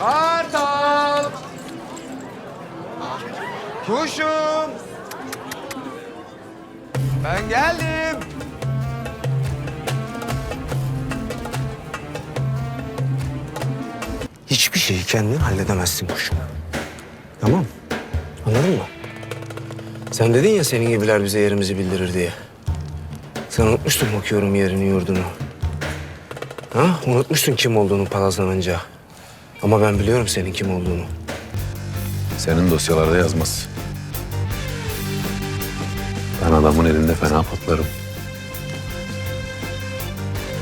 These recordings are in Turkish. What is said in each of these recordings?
Kartal! Kuşum! Ben geldim. Hiçbir şeyi kendin halledemezsin kuşum. Tamam Anladın mı? Sen dedin ya senin gibiler bize yerimizi bildirir diye. Sen unutmuştun bakıyorum yerini yurdunu. Ha? Unutmuştun kim olduğunu palazlanınca. Ama ben biliyorum senin kim olduğunu. Senin dosyalarda yazmaz. Ben adamın elinde fena patlarım.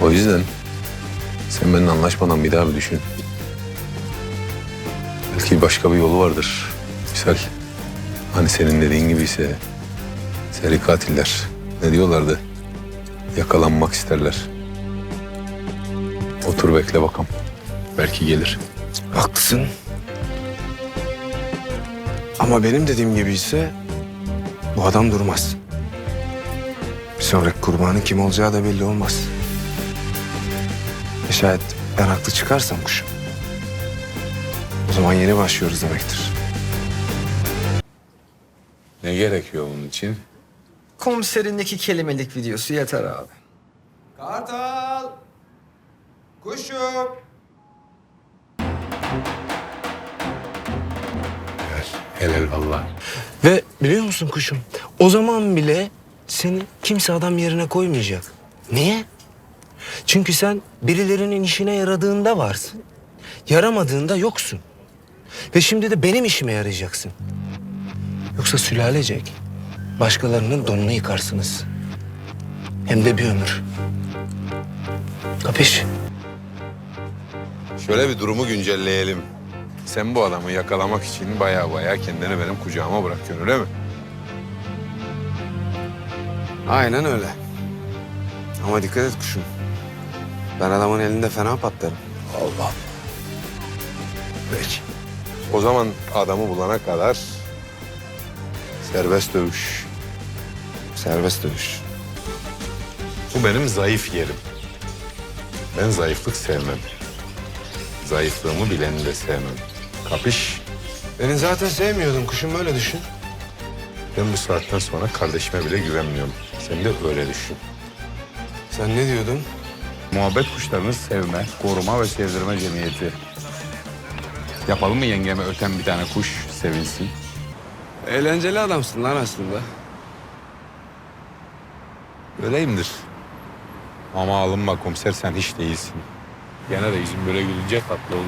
O yüzden sen benimle anlaşmadan bir daha bir düşün. Belki başka bir yolu vardır. Misal hani senin dediğin gibi ise seri katiller ne diyorlardı? Yakalanmak isterler. Otur bekle bakalım. Belki gelir. Haklısın. Ama benim dediğim gibi ise bu adam durmaz. Bir sonraki kurbanın kim olacağı da belli olmaz. E şayet ben haklı çıkarsam kuşum. O zaman yeni başlıyoruz demektir. Ne gerekiyor bunun için? Komiserindeki kelimelik videosu yeter abi. Kartal! Kuşum! Helal valla. Ve biliyor musun kuşum? O zaman bile seni kimse adam yerine koymayacak. Niye? Çünkü sen birilerinin işine yaradığında varsın. Yaramadığında yoksun. Ve şimdi de benim işime yarayacaksın. Yoksa sülalecek başkalarının donunu yıkarsınız. Hem de bir ömür. Kapış? Şöyle bir durumu güncelleyelim. Sen bu adamı yakalamak için baya baya kendini benim kucağıma bırakıyorsun öyle mi? Aynen öyle. Ama dikkat et kuşum. Ben adamın elinde fena patlarım. Allah. Peki. O zaman adamı bulana kadar serbest dövüş. Serbest dövüş. Bu benim zayıf yerim. Ben zayıflık sevmem. Zayıflığımı bileni de sevmem. Kapış? Beni zaten sevmiyordun kuşum öyle düşün. Ben bu saatten sonra kardeşime bile güvenmiyorum. Sen de öyle düşün. Sen ne diyordun? Muhabbet kuşlarını sevme, koruma ve sevdirme cemiyeti. Yapalım mı yengeme öten bir tane kuş sevinsin? Eğlenceli adamsın lan aslında. Öyleyimdir. Ama alınma komiser sen hiç değilsin. Gene de yüzün böyle gülünce tatlı olur.